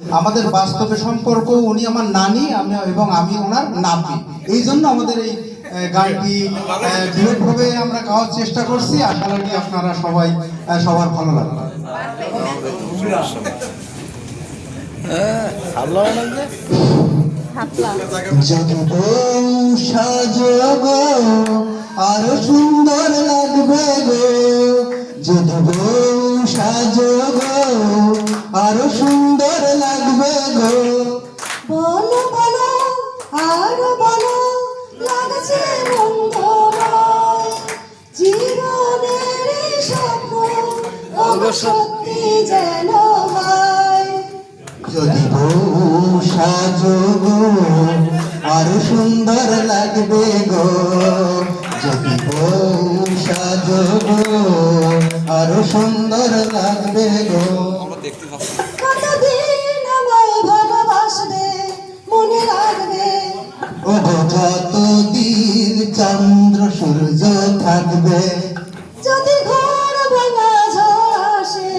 আমাদের বাস্তবে সম্পর্ক, উনি আমার নানি, আমি এবং আমি ওনার নাতি। এই জন্য আমাদের এই গানটি বৃহৎভাবে আমরা গাওয়ার চেষ্টা করছি। আশা রাখি আপনারা সবাই সবার ভালো লাগবে। সাজব আরও সুন্দর লাগবে গো যদি বউ সাজব আরও সুন্দর লাগবে গো। বলো বলো আর বলো লাগছে মন্দ জীবনের স্বপ্ন সত্যি যেন হয়। যদি বউ সাজব আরও সুন্দর লাগবে গো। যদি বউ সাজব আরও সুন্দর লাগবে গো চন্দ্র সূর্য থাকবে যদি ঘর ভাঙা আসে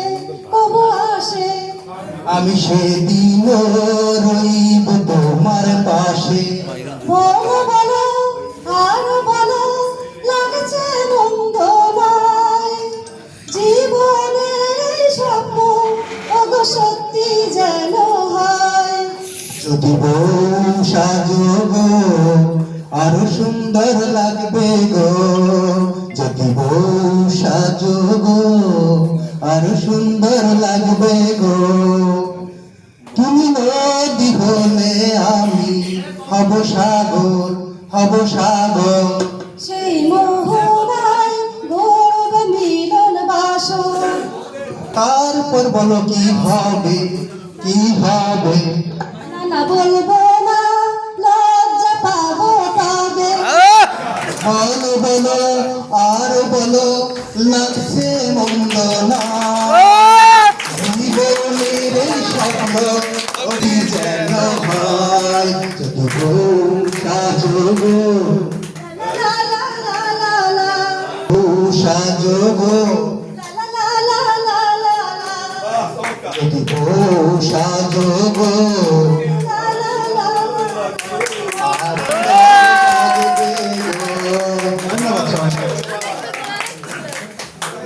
আমি সেদিন রইব তোমার পাশে। বলো যদি বউ সাজব আরও সুন্দর লাগবে গো। যদি বউ সাজব আরও সুন্দর লাগবে গো। তুমি নদী হলে আমি হব সাগর হব সাগর। সেই মোহনায় গৌরব মিলন তারপর বলো কি হবে কি হবে? না বলব না লজ্জা পাবো তবে। বলো বলো আর বলো লাগছে মন্দ না। জীবনের এই স্বপ্ন যেন হয় সাজব সাজব সাজব